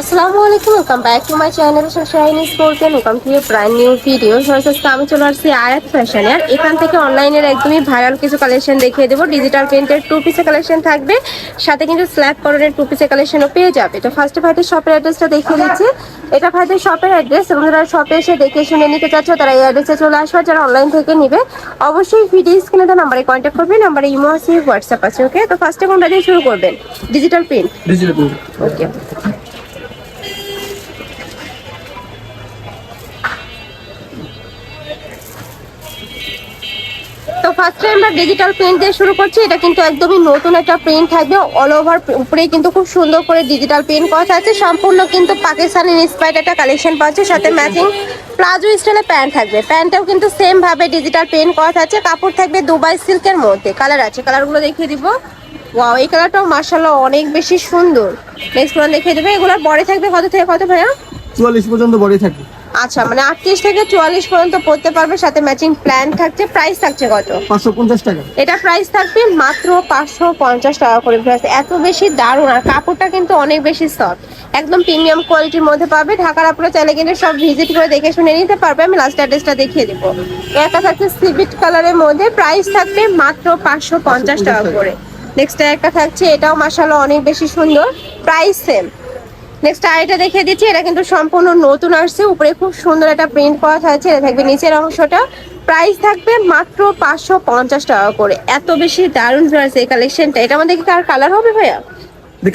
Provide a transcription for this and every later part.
আসসালামু আলাইকুম welcome back to my channel Shiny sports welcome to brand new video Saraswati আমি চলে আসছি আয়াত ফ্যাশনে আর এখান থেকে অনলাইনের একদমই ভাইরাল কিছু কালেকশন দেখিয়ে দেবো। ডিজিটাল প্রিন্টের টু পিসের কালেকশন থাকবে। সাথে কিন্তু স্ল্যাব করণের টু পিসের কালেকশনও পেয়ে যাবে। তো ফার্স্টে ভাইদের শপের অ্যাড্রেসটা দেখিয়ে দিচ্ছি। এটা ভাইদের শপের অ্যাড্রেস এবং যারা শপে এসে দেখে শুনে নিতে চাচ্ছ তারা এই অ্যাড্রেসে চলে আসবে। যারা অনলাইন থেকে নিবে অবশ্যই ভিডিও স্ক্রিনে তো নাম্বারে কন্ট্যাক্ট করবে। নাম্বারে ইমো আছে হোয়াটসঅ্যাপ আছে ওকে তো ফার্স্টে কোনটা দিয়ে শুরু করবেন? Digital print digital print okay ফার্স্টে আমরা ডিজিটাল প্রিন্ট দিয়ে শুরু করছি, এটা কিন্তু একদমই নতুন একটা প্রিন্ট থাকবে। অল ওভার উপরেই কিন্তু খুব সুন্দর করে ডিজিটাল প্রিন্ট করা আছে। সম্পূর্ণ কিন্তু পাকিস্তানি ইন্সপায়ার্ড একটা কালেকশন পাচ্ছে সাথে ম্যাচিং প্লাজো স্টাইলে প্যান্ট থাকবে। প্যান্টটাও কিন্তু সেম ভাবে ডিজিটাল প্রিন্ট করা আছে কাপড় থাকবে দুবাই সিল্কের মধ্যে। কালার আছে কালারগুলো দেখিয়ে দিব। ওয়াও এই কালারটাও মার্শাল্লাহ অনেক বেশি সুন্দর। নেক্সট ওয়ান দেখিয়ে দেবে। এগুলোর বডি থাকবে কত থেকে কত ভাইয়া? চুয়াল্লিশ পর্যন্ত বডি থাকবে। আচ্ছা মানে আটত্রিশ থেকে চুয়াল্লিশ পর্যন্ত পড়তে পারবে সাথে ম্যাচিং প্ল্যান থাকছে। প্রাইস থাকছে কত? পাঁচশো পঞ্চাশ টাকা। এটা প্রাইস থাকবে মাত্র পাঁচশো পঞ্চাশ টাকা করে price। এত বেশি দারুণ। আর কাপড়টা কিন্তু অনেক বেশি সফট একদম প্রিমিয়াম কোয়ালিটির মধ্যে পাবে। ঢাকার আপনারা চাইলে কিন্তু সব ভিজিট করে দেখে শুনে নিতে পারবে। আমি লাস্ট অ্যাড্রেসটা দেখিয়ে দেবো। একটা থাকছে সিভিট কালারের মধ্যে। প্রাইস থাকবে মাত্র পাঁচশো পঞ্চাশ টাকা করে। নেক্সট একটা থাকছে এটাও মাসালো অনেক বেশি সুন্দর। প্রাইস সেম নেক্সট আরেকটা দেখিয়ে দিচ্ছি। এটা কিন্তু সম্পূর্ণ নতুন আসছে। উপরে খুব সুন্দর একটা প্রিন্ট করা থাকছে। এটা থাকবে নিচের অংশটা। প্রাইস থাকবে মাত্র পাঁচশো পঞ্চাশ টাকা করে। এত বেশি দারুণ প্রাইস এই কালেকশনটা এটা মধ্যে কি কার কালার হবে ভাইয়া?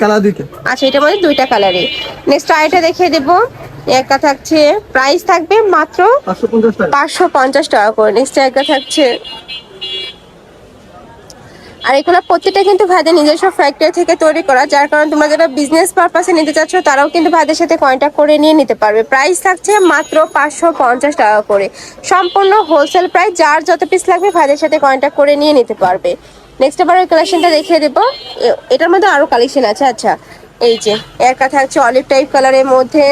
কালার দুইটা। আচ্ছা এটার মধ্যে দুইটা কালারই নেক্সট আরেকটা দেখিয়ে দেবো। একটা থাকছে প্রাইস থাকবে মাত্র পাঁচশো পঞ্চাশ টাকা। করে। নেক্সট একটা থাকছে আর এগুলো প্রত্যেকটা কিন্তু ভাইদের নিজস্ব ফ্যাক্টরি থেকে তৈরি করা, যার কারণে তোমরা যারা বিজনেস পারপাসে নিতে চাচ্ছ, তারাও কিন্তু ভাইদের সাথে কন্ট্যাক্ট করে নিয়ে নিতে পারবে। প্রাইস থাকছে মাত্র পাঁচশো পঞ্চাশ টাকা করে। সম্পূর্ণ হোলসেল প্রাইস যার যত পিস লাগবে ভাইদের সাথে কন্ট্যাক্ট করে নিয়ে নিতে পারবে। নেক্সট আবার ওই কালেকশনটা দেখিয়ে দেবো। এটার মধ্যে আরও কালেকশন আছে আচ্ছা। এই যে, একটা থাকছে অলিভ টাইপ কালারের মধ্যে।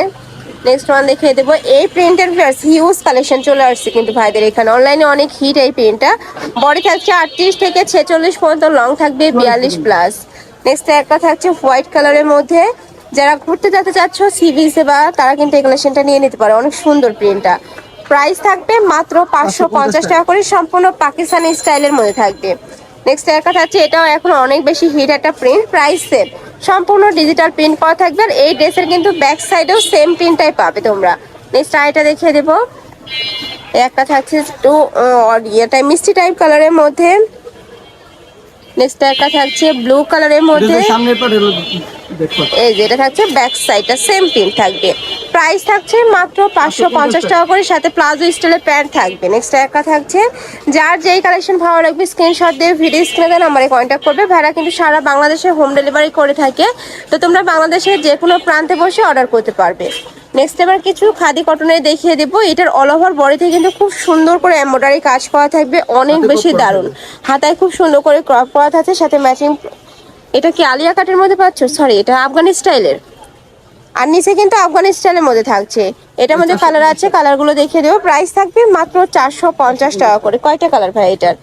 নেক্সট ওয়ান দেখিয়ে দেবো এই প্রিন্টের ফ্লার্স হিউজ কালেকশন চলে আসছে কিন্তু ভাইদের এখানে। অনলাইনে অনেক হিট এই প্রিন্টটা বডি থাকছে আটত্রিশ থেকে ছেচল্লিশ পর্যন্ত লং থাকবে বিয়াল্লিশ প্লাস নেক্সট একটা থাকছে হোয়াইট কালারের মধ্যে। যারা ঘুরতে যেতে চাচ্ছ সি বিচে বা তারা কিন্তু এই কালেকশনটা নিয়ে নিতে পারে। অনেক সুন্দর প্রিন্টটা প্রাইস থাকবে মাত্র পাঁচশো পঞ্চাশ টাকা করে। সম্পূর্ণ পাকিস্তানি স্টাইলের মধ্যে থাকবে। নেক্সট একটা থাকছে এটাও এখন অনেক বেশি হিট একটা প্রিন্ট প্রাইস সম্পূর্ণ ডিজিটাল প্রিন্ট করা থাকবে আর এই ড্রেসের কিন্তু ব্যাক সাইডেও সেম প্রিন্টটাই পাবে তোমরা। নেক্সট আইটা দেখিয়ে দেবো। একটা থাকছে একটু ইয়েটাই মিষ্টি টাইপ কালারের মধ্যে। নেক্সট একটা থাকছে ব্লু কালারের মধ্যে। সামনের এই যে এটা থাকছে ব্যাক সাইডটা সেম প্রিন্ট থাকবে। প্রাইস থাকছে মাত্র পাঁচশো পঞ্চাশ টাকা করে সাথে প্লাজো স্টাইলের প্যান্ট থাকবে। নেক্সট একটা থাকছে। যার যেই কালেকশন ভালো লাগবে স্ক্রিনশট দিয়ে ভিডিও স্ক্রিনে দেন নাম্বারে কন্ট্যাক্ট করবে। ভাড়া কিন্তু সারা বাংলাদেশে হোম ডেলিভারি করে থাকে। তো তোমরা বাংলাদেশের যে কোনো প্রান্তে বসে অর্ডার করতে পারবে। নেক্সট এবার কিছু খাদি কটনের দেখিয়ে দেবো। এটার অল ওভার বডিতে কিন্তু খুব সুন্দর করে এমব্রয়ডারি কাজ করা থাকবে। অনেক বেশি দারুণ। হাতায় খুব সুন্দর করে ক্রপ করা থাকছে সাথে ম্যাচিং এটা কি আলিয়া কাটের মধ্যে পাচ্ছ? সরি এটা আফগানি স্টাইলের। আর নিচে কিন্তু আফগানি স্টাইলের মধ্যে থাকছে। এটার মধ্যে কালার আছে কালারগুলো দেখিয়ে দেবো। প্রাইস থাকবে মাত্র চারশো পঞ্চাশ টাকা করে। কয়টা কালার ভাই এটার?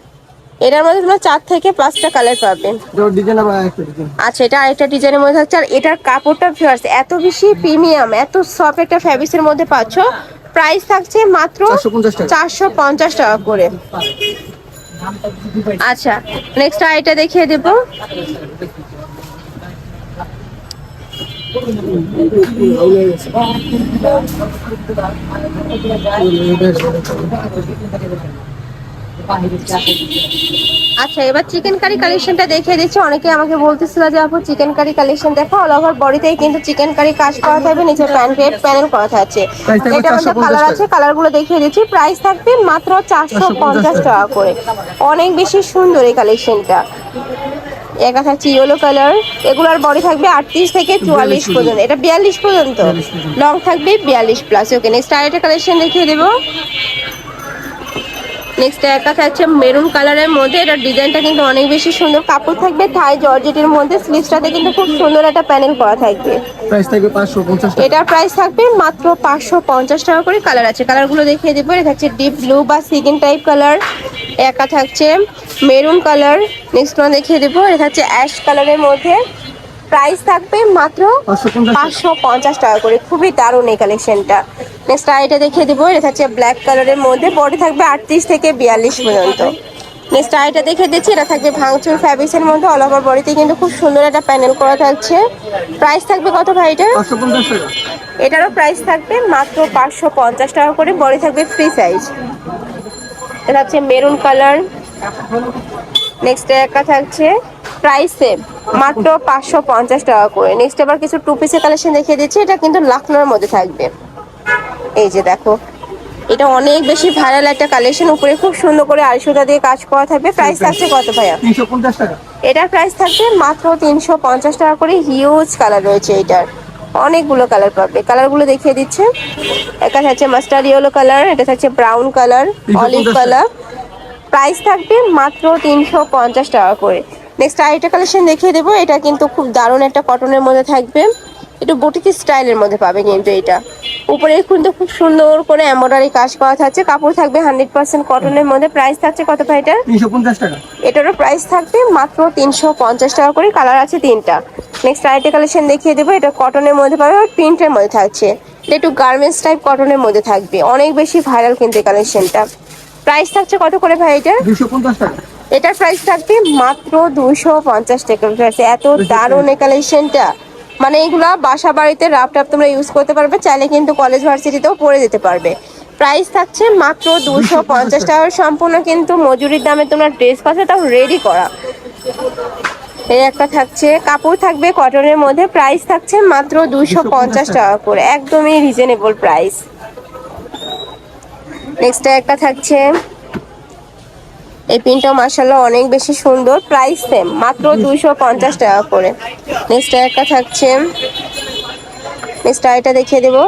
এটার মধ্যে তোমরা চার থেকে পাঁচটা কালার পাবে। আচ্ছা এটা আরেকটা ডিজাইনের মধ্যে থাকছে। আর এটার কাপড়টা ভিউয়ার্স এত বেশি প্রিমিয়াম এত সফট একটা ফ্যাব্রিক্সের মধ্যে পাচ্ছ। প্রাইস থাকছে মাত্র চারশো পঞ্চাশ টাকা। করে। আচ্ছা নেক্সট আইটা দেখিয়ে দেবো। আচ্ছা এবার চিকেন কারি কালেকশনটা দেখিয়ে দিচ্ছি। অনেকে আমাকে বলতেছিল যে আপু চিকেন কারি কালেকশন দেখো অল ওভার বডিতেই কিন্তু চিকেন কারি কাজ করা থাকবে নিচে প্যান্ট প্যানেল করা থাকছে এটা মধ্যে কালার আছে কালারগুলো দেখিয়ে দিচ্ছি। প্রাইস থাকবে মাত্র চারশো পঞ্চাশ টাকা। করে। অনেক বেশি সুন্দর এই কালেকশনটা একা থাকছে ইয়েলো কালার এগুলোর বডি থাকবে আটত্রিশ থেকে চুয়াল্লিশ পর্যন্ত। এটা বিয়াল্লিশ পর্যন্ত। লং থাকবে বিয়াল্লিশ প্লাস ওকে নেক্সট আরেকটা কালেকশন দেখিয়ে দেবো। নেক্সট একটা থাকছে মেরুন কালারের মধ্যে। এটার ডিজাইনটা কিন্তু অনেক বেশি সুন্দর। কাপড় থাকবে থাই জর্জেটের মধ্যে। স্লিভসটাতে কিন্তু খুব সুন্দর একটা প্যানেল করা থাকবে। প্রাইস থাকবে পাঁচশো পঞ্চাশ টাকা। এটার প্রাইস থাকবে মাত্র পাঁচশো পঞ্চাশ টাকা করে কালার আছে। কালারগুলো দেখিয়ে দেবো। এটা থাকছে ডিপ ব্লু বা সিগিন টাইপ কালার একা থাকছে মেরুন কালার নেক্সট ওয়ান দেখিয়ে দেবো। এটা থাকছে অ্যাশ কালারের মধ্যে। প্রাইস থাকবে মাত্র পাঁচশো পঞ্চাশ টাকা। করে। খুবই দারুণ এই কালেকশনটা নেক্সট আইটা দেখিয়ে দিব। এটা হচ্ছে ব্ল্যাক কালারের মধ্যে। বডি থাকবে আটত্রিশ থেকে বিয়াল্লিশ পর্যন্ত। নেক্সট আইটা দেখে দিচ্ছি। এটা থাকবে ভাঙচুর ফ্যাব্রিক্সের মধ্যে। অল ওভার বডিতে কিন্তু খুব সুন্দর একটা প্যানেল করা থাকছে। প্রাইস থাকবে কত ভাই এটা? এটারও প্রাইস থাকবে মাত্র পাঁচশো পঞ্চাশ টাকা করে। বডি থাকবে ফ্রি সাইজ এটা হচ্ছে মেরুন কালার নেক্সট একটা থাকছে প্রাইস সেম মাত্র পাঁচশো পঞ্চাশ টাকা করে। নেক্সট আবার কিছু টু পিসের কালেকশন দেখিয়ে দিচ্ছি। এটা কিন্তু লাখনোর মধ্যে থাকবে। এই যে দেখো এটা অনেক বেশি ভাইরাল একটা কালেকশন উপরে খুব সুন্দর করে আড়াইশোটা দিয়ে কাজ করা থাকবে। প্রাইস থাকছে কত ভাইয়া? এটার প্রাইস থাকবে মাত্র তিনশো পঞ্চাশ টাকা করে। হিউজ কালার রয়েছে এটার। অনেকগুলো কালার পাবে। কালারগুলো দেখিয়ে দিচ্ছে। একটা থাকছে মাস্টার ইয়েলো কালার এটা থাকছে brown colour 350 olive colour price থাকবে মাত্র তিনশো পঞ্চাশ টাকা করে। নেক্সট আরেকটা কালেকশন দেখিয়ে দেবো। এটা কিন্তু খুব দারুণ একটা কটনের মধ্যে থাকবে। একটু বুটিক স্টাইলের মধ্যে পাবে কিন্তু এটা। উপরে কিন্তু খুব সুন্দর করে এমব্রয়ডারি কাজ করা থাকছে। কাপড় থাকবে হান্ড্রেড পার্সেন্ট কটনের মধ্যে। প্রাইস থাকছে কত ভাইটার তিনশো পঞ্চাশ টাকা। এটারও প্রাইস থাকবে মাত্র তিনশো পঞ্চাশ টাকা করে। কালার আছে তিনটা। নেক্সট আরেকটা কালেকশন দেখিয়ে দেবো। এটা কটনের মধ্যে পাবে আর প্রিন্টের মধ্যে থাকছে। এটা একটু গার্মেন্টস টাইপ কটনের মধ্যে থাকবে। অনেক বেশি ভাইরাল কিন্তু কালেকশনটা প্রাইস থাকছে কত করে ভাই এটা দুশো পঞ্চাশ টাকা। এটার প্রাইস থাকবে মাত্র দুশো পঞ্চাশ টাকা। এত দারুণ এই কালেকশনটা মানে এগুলা বাসা বাড়িতে রাফ টাপ তোমরা ইউজ করতে পারবে চাইলে কিন্তু কলেজ ভার্সিটিতেও পরে যেতে পারবে। প্রাইস থাকছে মাত্র দুশো পঞ্চাশ টাকার সম্পূর্ণ কিন্তু মজুরির দামে তোমরা ড্রেস পাচ্ছে তাও রেডি করা। এই একটা থাকছে কাপড় থাকবে কটনের মধ্যে প্রাইস থাকছে মাত্র দুশো পঞ্চাশ টাকা করে। একদমই রিজনেবল প্রাইস নেক্সট একটা থাকছে এই পিনটা মার্শাল্লাহ অনেক বেশি সুন্দর প্রাইস সেম মাত্র দুইশো পঞ্চাশ টাকা করে। নেক্সট একটা থাকছে নেক্সট এটা দেখিয়ে দেবো।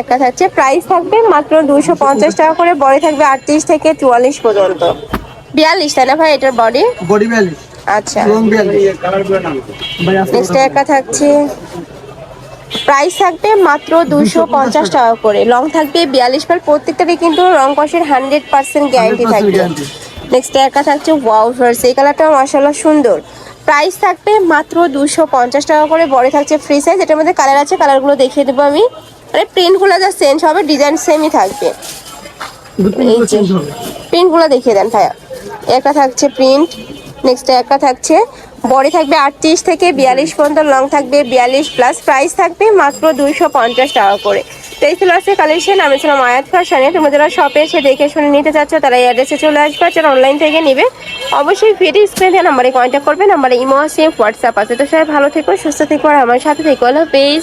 একটা থাকছে প্রাইস থাকবে মাত্র দুইশো পঞ্চাশ টাকা করে বডি থাকবে আটত্রিশ থেকে চুয়াল্লিশ পর্যন্ত। বিয়াল্লিশ তাই না ভাই এটার বডি বডি বিয়াল্লিশ। আচ্ছা। নেক্সট একটা থাকছে প্রাইস থাকবে মাত্র দুশো পঞ্চাশ টাকা করে। লং থাকবে বিয়াল্লিশ পার প্রত্যেকটারই কিন্তু রং কষের হান্ড্রেড পার্সেন্ট গ্যারান্টি থাকবে। নেক্সট একটা থাকছে ওয়াও ফার্স এই কালারটাও মাসাল্লাহ সুন্দর। প্রাইস থাকবে মাত্র দুশো পঞ্চাশ টাকা করে। বড় থাকছে ফ্রি সাইজ এটার মধ্যে কালার আছে কালারগুলো দেখিয়ে দেবো আমি। মানে প্রিন্টগুলো যা চেঞ্জ হবে ডিজাইন সেমই থাকবে। এই যে। প্রিন্টগুলো দেখিয়ে দেন ভাইয়া। একটা থাকছে প্রিন্ট নেক্সট একটা থাকছে বডি থাকবে আটত্রিশ থেকে বিয়াল্লিশ পর্যন্ত, লং থাকবে বিয়াল্লিশ প্লাস প্রাইস থাকবে মাত্র দুইশো পঞ্চাশ টাকা করে। তো এই ছিল কালেকশন আমি ছিলাম আয়াত ফ্যাশনে তুমি যারা শপে এসে দেখে শুনে নিতে চাচ্ছ, তারা এই অ্যাড্রেসে চলে আসবে যারা অনলাইন থেকে নেবে, অবশ্যই ভিডিও স্ক্রিনে নাম্বারে কন্ট্যাক্ট করবে নাম্বারে ইমো আছে হোয়াটসঅ্যাপ আছে। তো সবাই ভালো থেকো, সুস্থ থেকো, আর আমার সাথে থেকো। Hello page